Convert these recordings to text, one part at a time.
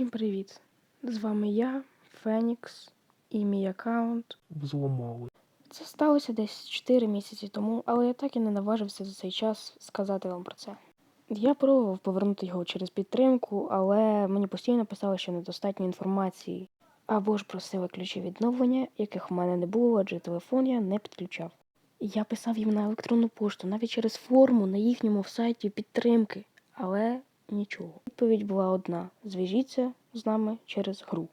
Всім привіт! З вами я, Фенікс, і мій аккаунт. взломали. Це сталося десь 4 місяці тому, але я так і не наважився за цей час сказати вам про це. Я пробував повернути його через підтримку, але мені постійно писали, що недостатньо інформації, або ж просили ключі відновлення, яких в мене не було, адже телефон я не підключав. Я писав їм на електронну пошту, навіть через форму на їхньому сайті підтримки, але нічого. Відповідь була одна: зв'яжіться з нами через гру.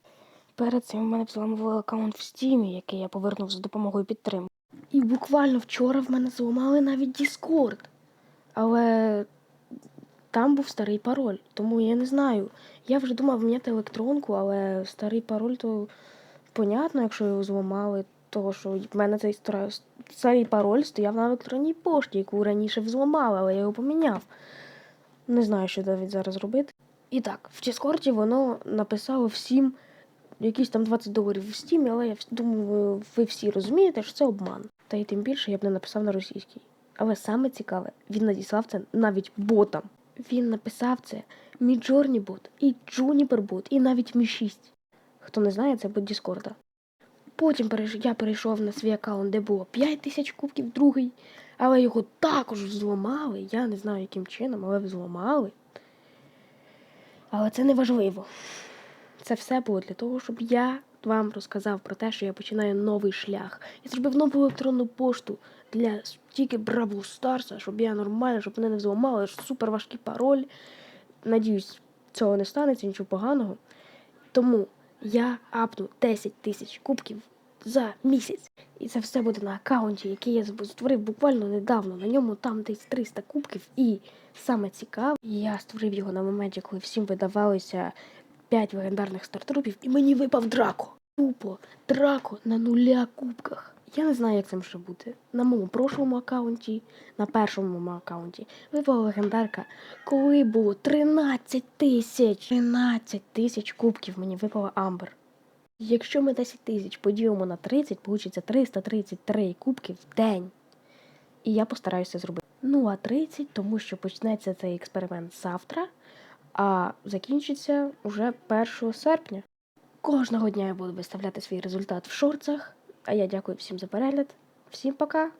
Перед цим в мене взламували аккаунт в Стімі, який я повернув за допомогою підтримки. І буквально вчора в мене зламали навіть Discord. Але там був старий пароль, тому я не знаю. Я вже думав міняти електронку, але старий пароль то понятно, якщо його зламали, того що в мене цей старий пароль стояв на електронній пошті, яку раніше взламали, але я його поміняв. Не знаю, що навіть зараз робити. І так, в Діскорді воно написало всім якісь там 20 доларів в стімі, але я думаю, ви всі розумієте, що це обман. Та й тим більше я б не написав на російській. Але саме цікаве, він надіслав це навіть ботам. Він написав це Midjourney бот, і Juniper бот, і навіть Мі 6. Хто не знає, це бот Діскорда. Потім я перейшов на свій аккаунт, де було 5 тисяч кубків другий, але його також взломали. Я не знаю, яким чином, але взломали. Але це не важливо. Це все було для того, щоб я вам розказав про те, що я починаю новий шлях. Я зробив нову електронну пошту для тільки Бравл Старса, щоб я нормально, щоб мене не взламали, супер важкий пароль. Надіюсь, цього не станеться, нічого поганого. Тому я апну 10 тисяч кубків за місяць. І це все буде на аккаунті, який я створив буквально недавно. На ньому там десь 300 кубків. І саме цікаве, я створив його на моменті, коли всім видавалося 5 легендарних стартрупів, і мені випав Драко. Тупо Драко на нуля кубках. Я не знаю, як це може бути. На моєму прошлому аккаунті, на першому моєму аккаунті випала легендарка, коли було 13 тисяч. 13 тисяч кубків мені випала Амбер. Якщо ми 10 тисяч поділимо на 30, получиться 333 кубки в день. І я постараюся зробити. Ну, а 30, тому що почнеться цей експеримент завтра, а закінчиться уже 1 серпня. Кожного дня я буду виставляти свій результат в шорцах. А я дякую всім за перегляд. Всім пока!